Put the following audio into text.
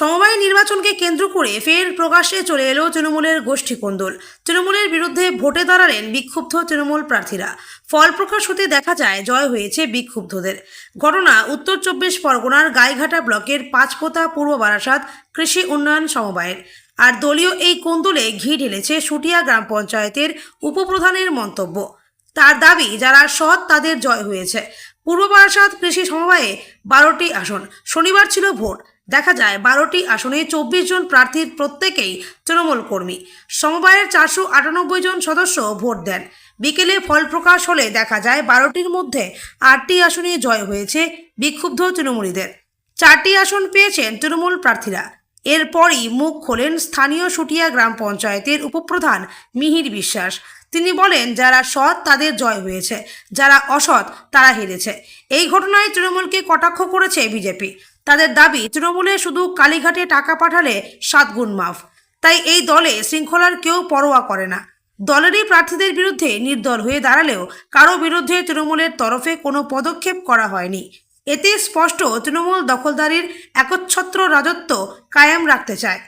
সমবায় নির্বাচনকে কেন্দ্র করে ফের প্রকাশ্যে চলে এলো তৃণমূলের গোষ্ঠী কোন্দল। তৃণমূলের বিরুদ্ধে ভোটে দাঁড়ালেন বিক্ষুব্ধ তৃণমূল প্রার্থীরা। ফল প্রকাশ হতে দেখা যায়, জয় হয়েছে বিক্ষুব্ধদের। ঘটনা উত্তর চব্বিশ পরগনার গাইঘাটা ব্লকের পাঁচপোতা পূর্ব বারাসাত কৃষি উন্নয়ন সমবায়ের। আর দলীয় এই কোন্দলে ঘি ঢেলেছে সুটিয়া গ্রাম পঞ্চায়েতের উপপ্রধানের মন্তব্য। তার দাবি, যারা সৎ তাদের জয় হয়েছে। পূর্ব বারাসাত কৃষি সমবায়ে বারোটি আসন। শনিবার ছিল ভোট। দেখা যায় বারোটি আসনে চব্বিশ জন প্রার্থীর প্রত্যেকেই তৃণমূল কর্মী। সমবায়ের চারশো আটানব্বই জন সদস্য ভোট দেন। বিকেলে ফল প্রকাশ হলে দেখা যায় বারোটির মধ্যে আটটি আসনে জয় হয়েছে বিক্ষুব্ধ তৃণমূলীদের। চারটি আসন পেয়েছেন তৃণমূল প্রার্থীরা। এরপরই মুখ খোলেন স্থানীয় সুটিয়া গ্রাম পঞ্চায়েতের উপপ্রধান মিহির বিশ্বাস। তিনি বলেন, যারা সৎ তাদের জয় হয়েছে, যারা অসৎ তারা হেরেছে। এই ঘটনায় তৃণমূলকে কটাক্ষ করেছে বিজেপি। তাদের দাবি, তৃণমূলে শুধু কালীঘাটে টাকা পাঠালে সাত গুণ মাফ। তাই এই দলে শৃঙ্খলার কেউ পরোয়া করে না। দলেরই প্রার্থীদের বিরুদ্ধে নির্দল হয়ে দাঁড়ালেও কারও বিরুদ্ধে তৃণমূলের তরফে কোনো পদক্ষেপ করা হয়নি। এতে স্পষ্ট তৃণমূল দখলদারির একচ্ছত্র রাজত্ব কায়েম রাখতে চায়।